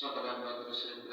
صلى الله عليه وسلم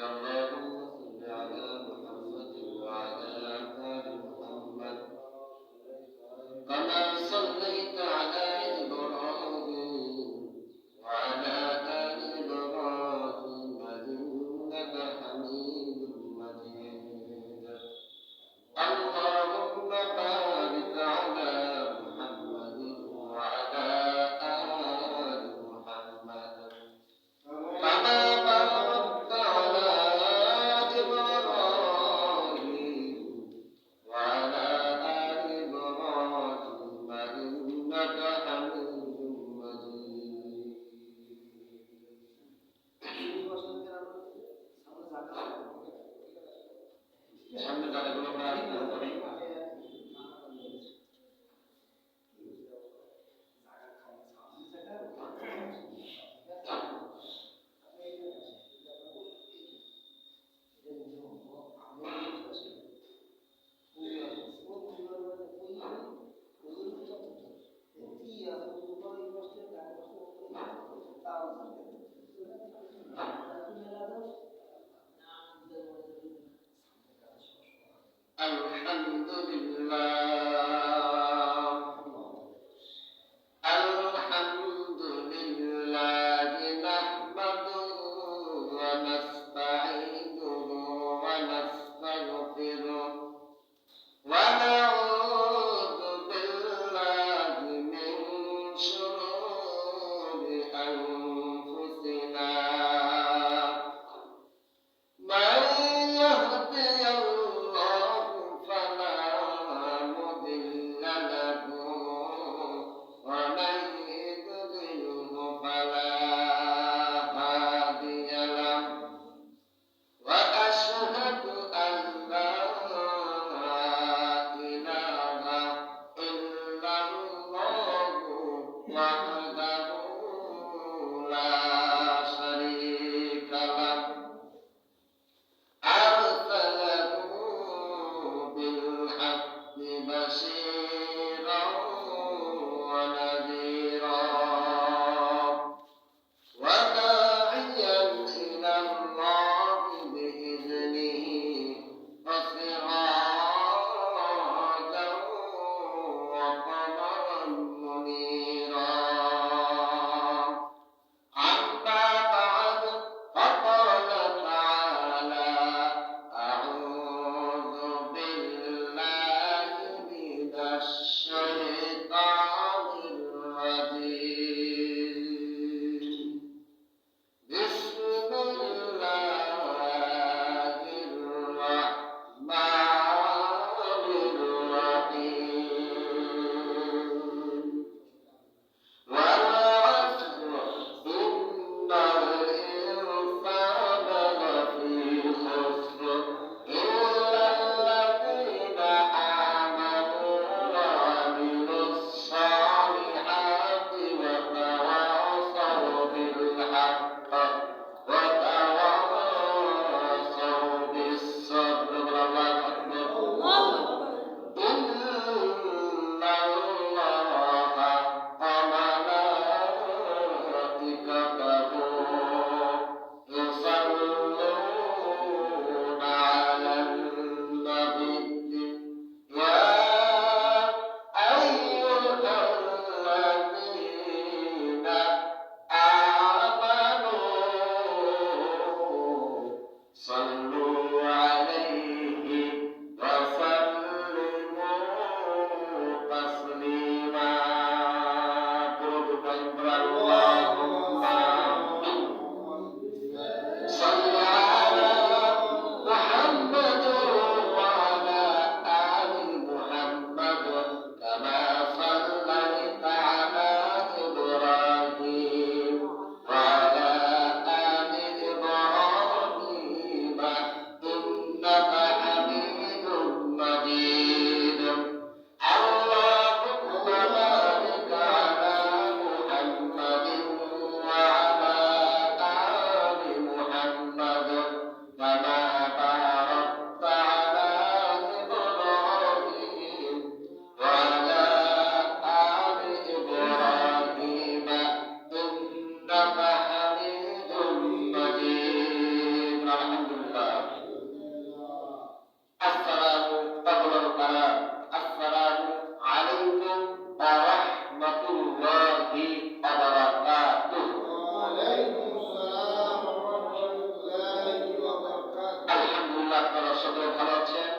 আপনারা সকলে ভালো আছেন?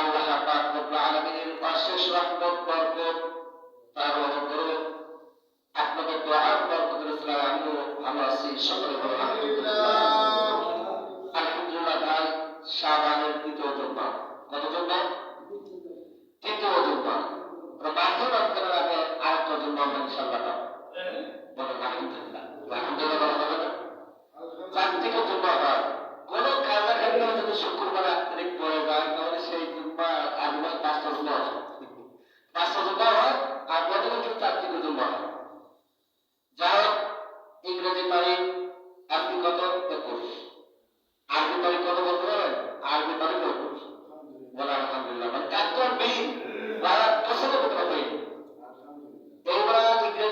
আল্লাহ পাক রব্বুল আলামিনের অশেষ তার অনুগ্রহ, আপনাদের দোয়ার বরকতের ফলে আমিও ভালো আছি সকলে ভালো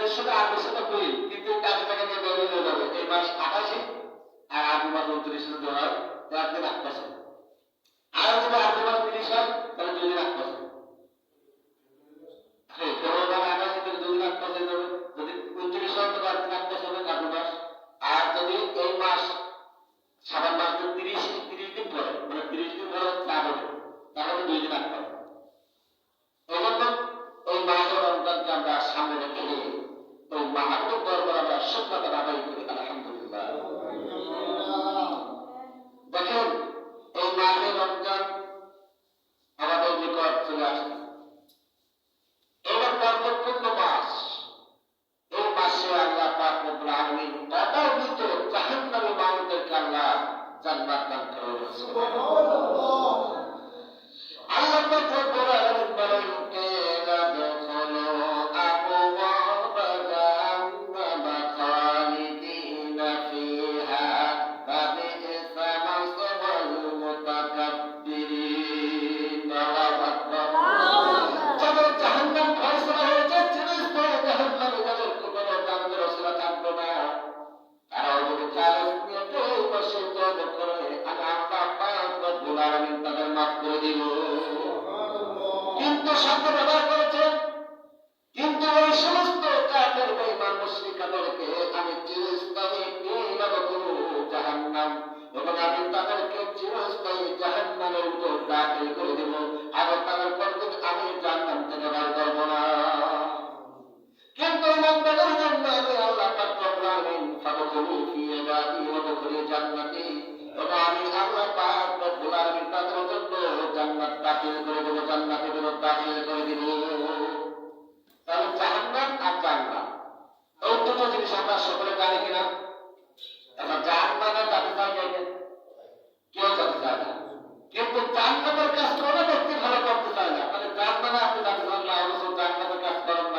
উনিশশোটা আট কিন্তু কাজে টাকা নিয়ে বের হয়ে যাবে। আর আগামী মাস উনত্রিশে ধরার রাখবেন আট আর যদি আগামী মাস তিরিশ হয়, তাহলে দুই দিন আট জান্নাতি। তবে আমি আল্লাহ পাক রব্বুল আলামিন জান্নাত দাখিল করে দেব, জান্নাতে দেব দাখিল করে তাহলে জাহান্নাম আর জান্নাত জিনিস আমরা সকলে জানি কিনা? আমরা জাহান্নাম জানতে কেউ জানতে চায় কিন্তু জান্নাতের কাজ কোনো ব্যক্তি ভালো করতে চায় না। মানে জান্নাতে আপনি জানতে চান না অবশ্য জান্নাতের কাজ করেন না।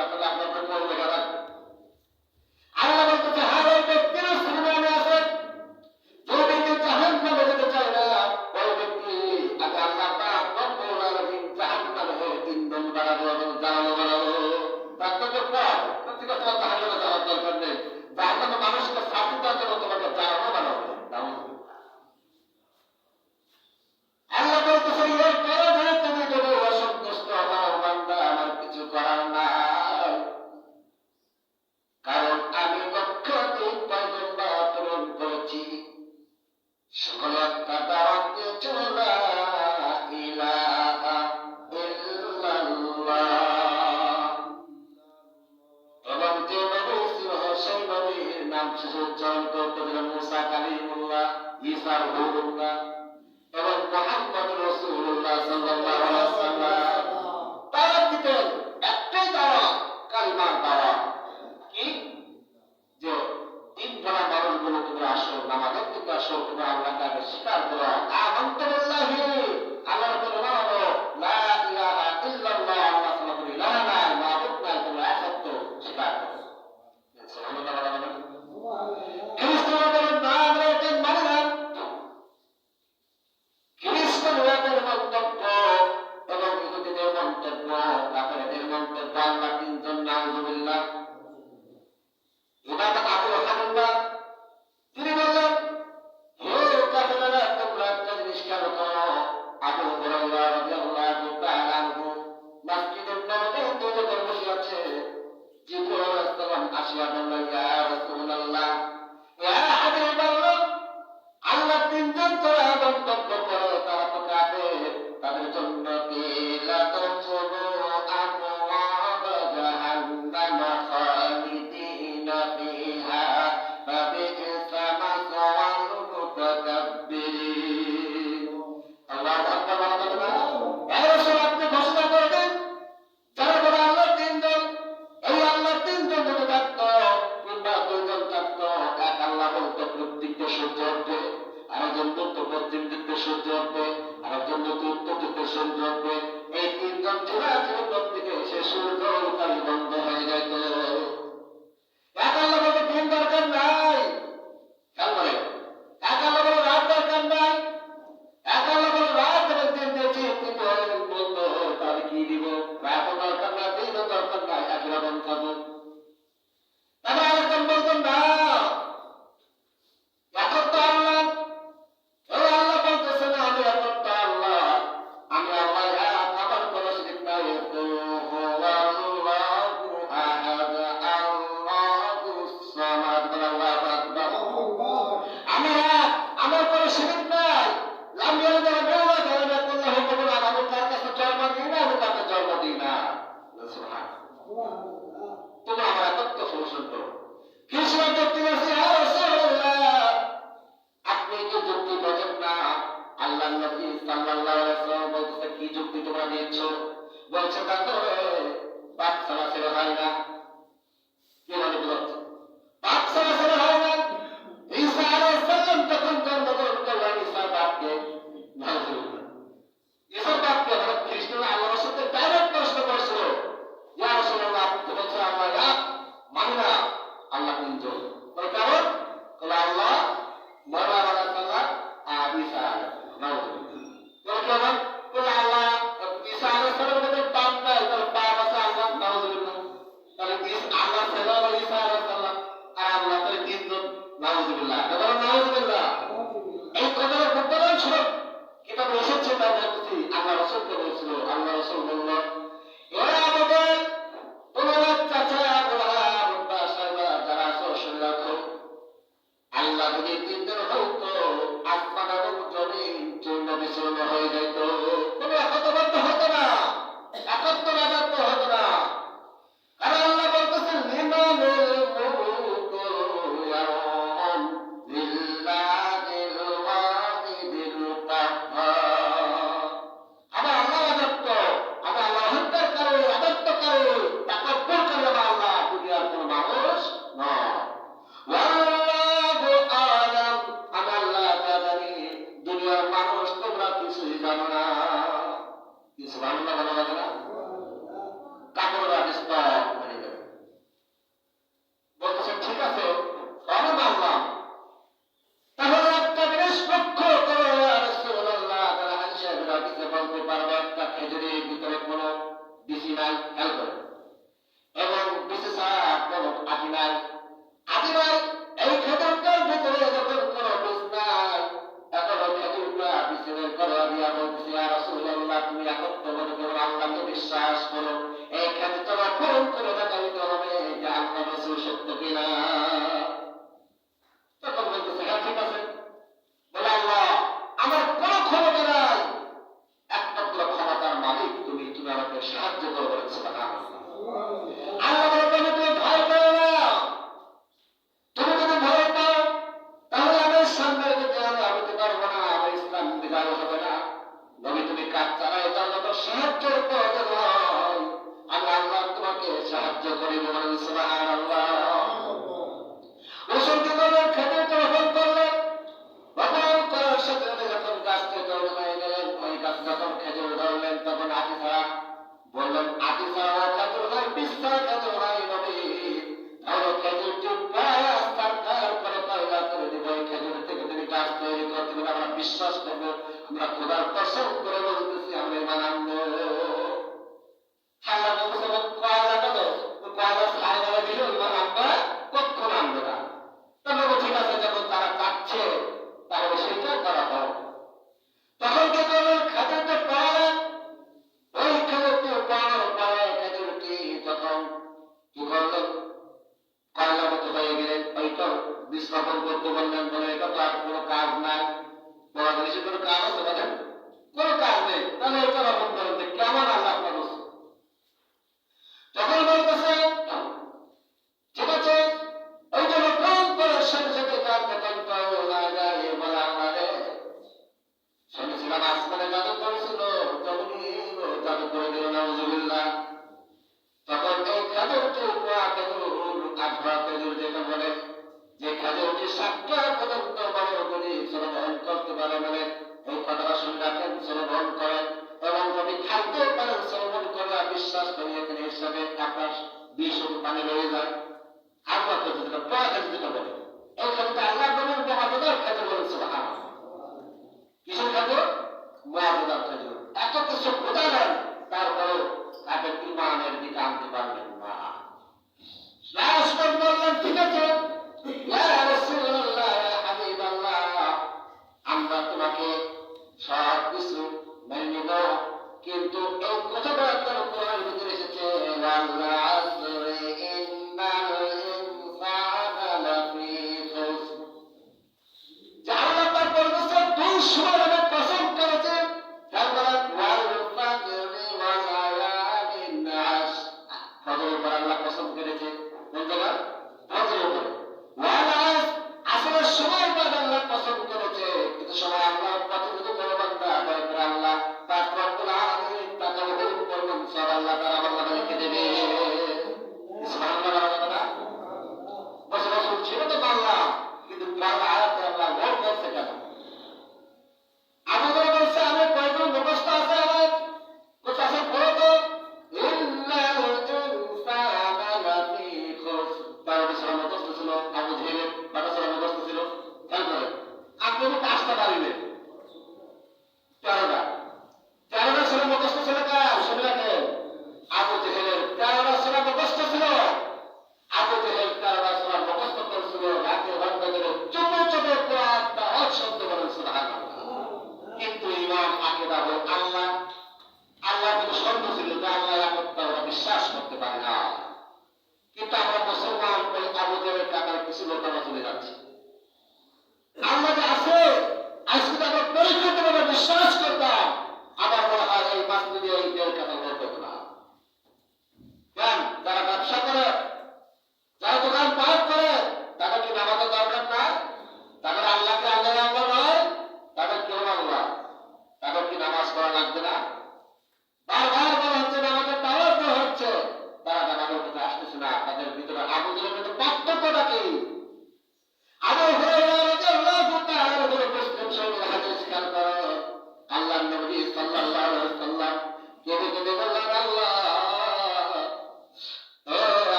চলে যাচ্ছি।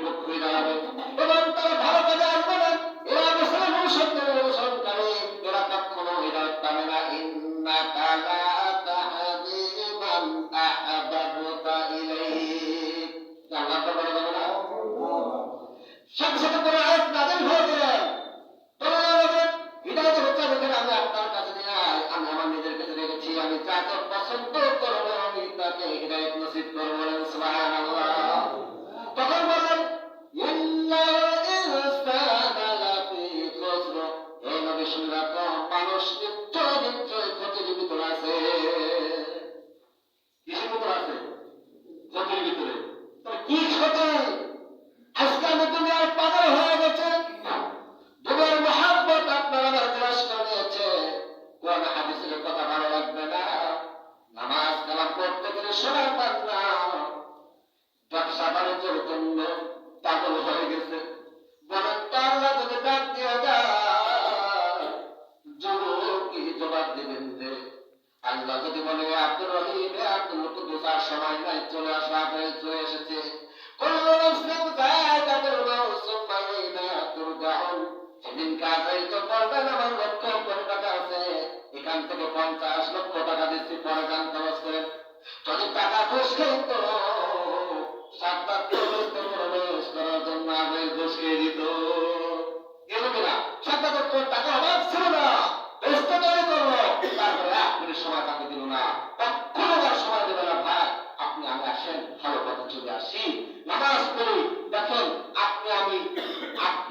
বিপক্ষ দাঁড়াবে।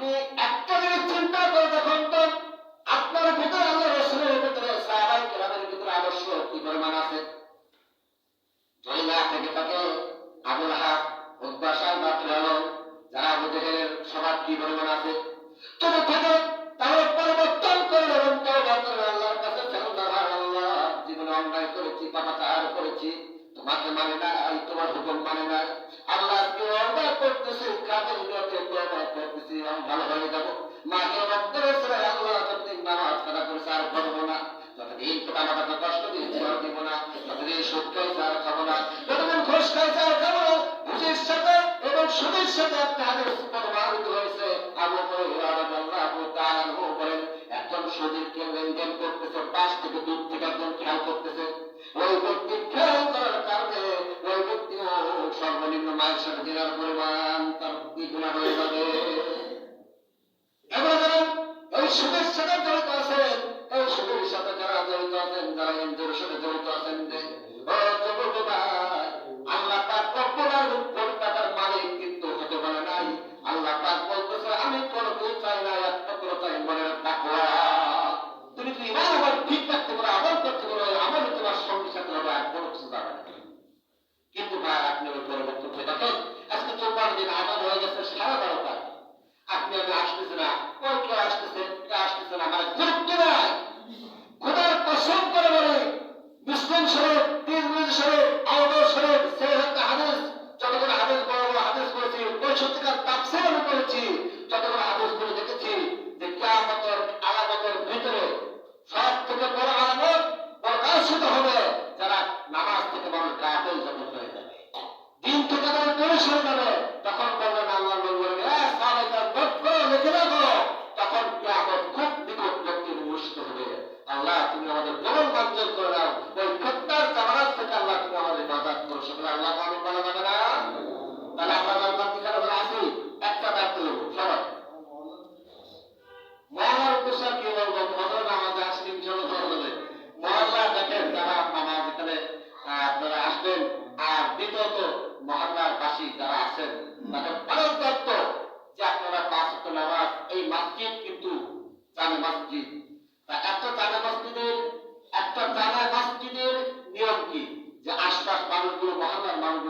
আপনি সাথে সাথে একটা হাদিস প্রমাণিত হয়েছে। আবু হুরায়রা রাদিয়াল্লাহু তাআলা বলেন, একজন সদীককে লেনদেন করতেছে পাঁচ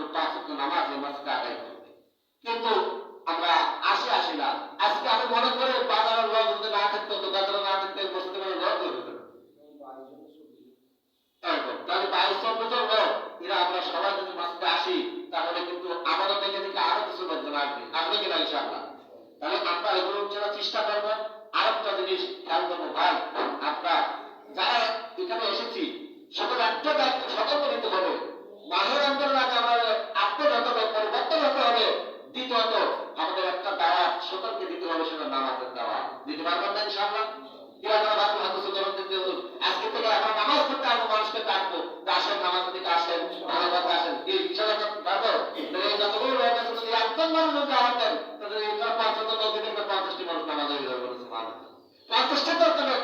মানুষগুলো পাঁচ নামাজ মসজিদে আদায় করবে। কিন্তু আমরা আসি আসি না। আজকে আমি মনে করি বাজারের লোক যদি না থাকতো তো বাজারে না থাকতে বসতে পারে লোক হতো। তাহলে বাইশ চব্বিশের লোক, এরা আমরা সবাই যদি মাসে আসি, তাহলে কিন্তু আমাদের দেখে থেকে আরও কিছু লোকজন আসবে। আসবে কিনা ইনশাআল্লাহ। তাহলে আমরা এগুলো চেনার চেষ্টা করব। আরেকটা জিনিস খেয়াল করব, ভাই আমরা যারা এখানে এসেছি, সকল একটা দায়িত্ব সতর্ক নিতে হবে। মাহের অন্তর আগে আমাদের হবে পরিবর্তন হতে হবে। দ্বিতীয়ত, আমাদের একটা দাওয়া সতর্কে দিতে হবে সেটা নামাজের দাওয়া। দিতে পারবেন না ইনশাআল্লাহ? পঞ্চাশটি মানুষ নামাজ হয়ে যাবে পঞ্চাশটা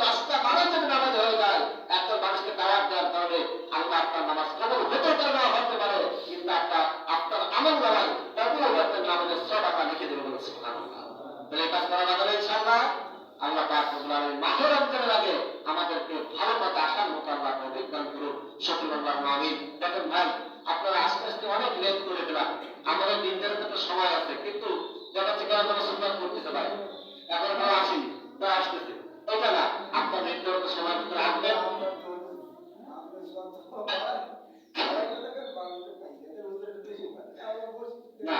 না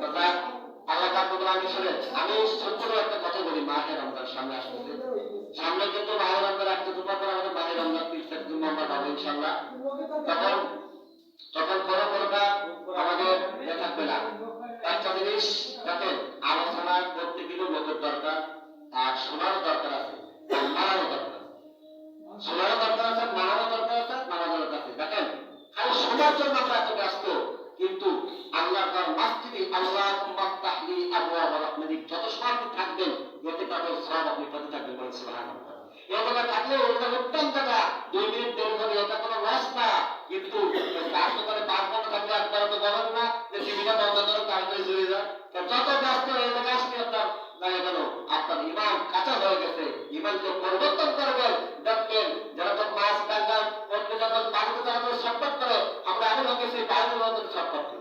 তো কথা আল্লাহ পাক আমি শুনে একটা কথা বলি আমরা তখন তখন বড় বড়টা আমাদের থাকবে না। একটা আলোচনা করতে গেলেও লোকের দরকার, আর শোনারও দরকার আছে, আর মানারও দরকার শোনারও দরকার আছে মানারও দরকার আছে মানারও দরকার আছে দেখেন শোনার আমরা এত ব্যস্ত, কিন্তু আল্লাহ তার মাসজিদে আল্লাহ তাহলি আবু আবার আপনি যত সময় থাকবেন এতে তাদের সব আপনি পেতে থাকবেন বলেন সুবহানাল্লাহ। এই থাকলে ওটা উত্তম জায়গা দুই মিনিট দেরি হবে এটা কোনো লস না, কিন্তু তার দোকানে পাঁচ ঘণ্টা থাকলে একবার তো বলেন না যে টিভিটা বন্ধ করে, তাড়াতাড়ি চলে যায় যত ব্যস্ত জায়গায় আসলে আপনার জায়গা কেন আপনার ইমান কাঁচা হয়ে গেছে, ইমানকে পরিবর্তন করবেন। দেখবেন তো মাছ হয়ে গেছি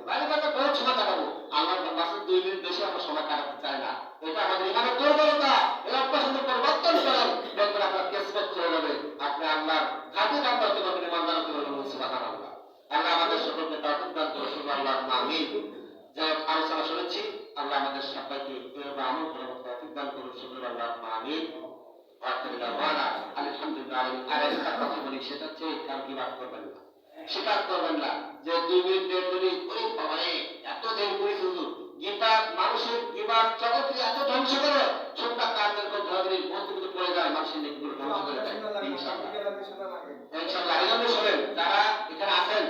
বাইরে একটা বহুত সময় কাটাবো আল্লাহ মাসের দুই মিনিট বেশি আমরা সময় কাটাতে চাই না। এটা আমাদের ইমানের দুর্বলতা। এই অভ্যাসের পরিবর্তন করেন দেখবেন আপনার কেসপত চলে যাবে আপনি আল্লাহর খাতে দাম করতে পারবেন ইমানদার হতে পারবেন সুবাহান আল্লাহ আল্লাহ আমাদের সকলকে তাওফিক দান করে শুধু আল্লাহ আমিন যে আলোচনা শুনেছি। আল্লাহ আমাদের সবাইকে আমল তৌফিক দান করুন শুধু আল্লাহ আলহামদুলিল্লাহ আলহামদুলিল্লাহ আর একটা কথা বলি, সেটা হচ্ছে কার কি বাদ করবেন না। স্বীকার করবেন না যে দুই মিনিট দেড় মিনিট ওই বাবারে এত দেরি করে শুধু গীতা মানুষের গীবার জগৎকে এত ধ্বংস করে ছোট্ট কাজের কথা ধরে বলতে কিন্তু পড়ে যায় মানুষের নেকিগুলো ধ্বংস করে দেয়। ইনশাআল্লাহ এই শোনেন যারা এখানে আছেন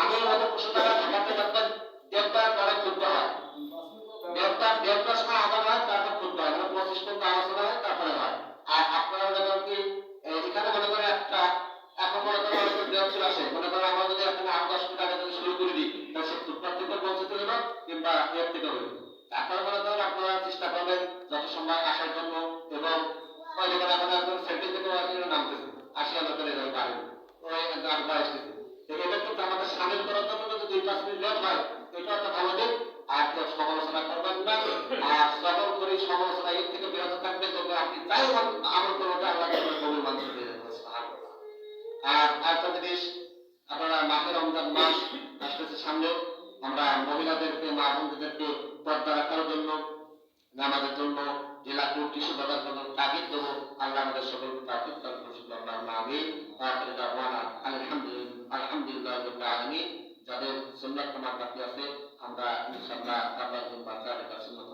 আগের মতো পশু তারা ঢাকাতে থাকবেন দেবতার পরে খুলতে হয়। দেবতার দেবতার সময় আদান হয় তারপর খুলতে হয়। মানে পঁচিশ পর্যন্ত আলোচনা হয় তারপরে হয়। আর আপনারা যখন কি এখানে মনে করে একটা এখন মনে করেন অনেক দেবচুর আসে। মনে করেন আমরা যদি এখানে আট দশ টাকা যদি শুরু করে দিই, তাহলে সে ফুটপাথ থেকে পৌঁছতে হলো কিংবা এর থেকে হলো তারপরে মনে করেন আপনারা চেষ্টা করবেন যত সময় আসার জন্য এবং ওই যেখানে এখন একজন সেন্টার থেকে আসলে নামতেছে। আশি হাজার করে যাবে বাড়ি গান আসতেছে এটা কিন্তু আমাদের সামিল করার জন্য যদি দুই পাঁচ মিনিট লেট হয়। এটা একটা ভালো দিক। আর কেউ সমালোচনা করবেন না। আর সকল করে সমালোচনা এর থেকে বিরত থাকবে তবে আপনি যাই আমল করবেন আল্লাহ কবুল মানুষ পেয়ে যাবেন। আর আরেকটা জিনিস আপনারা মাসে রমজান মাস আসতেছে সামনে। আমরা মহিলাদেরকে, মা বোনদেরকে পর্দা রাখার জন্য, নামাজের জন্য, জেলা কোর্ট টিস্যু জন্য তাগিদ দেবো। আল্লাহ আমাদের সকলকে তাগিদ দান করুন আল্লাহ দাওয়ানা আলহামদুলিল্লাহ আলহামদুলিল্লাহ আলামিন। যাদের সুন্নাত বাকি আছে, আমরা ইনশাআল্লাহ আল্লাহর জন্য বাঁচা এটা সুন্নাত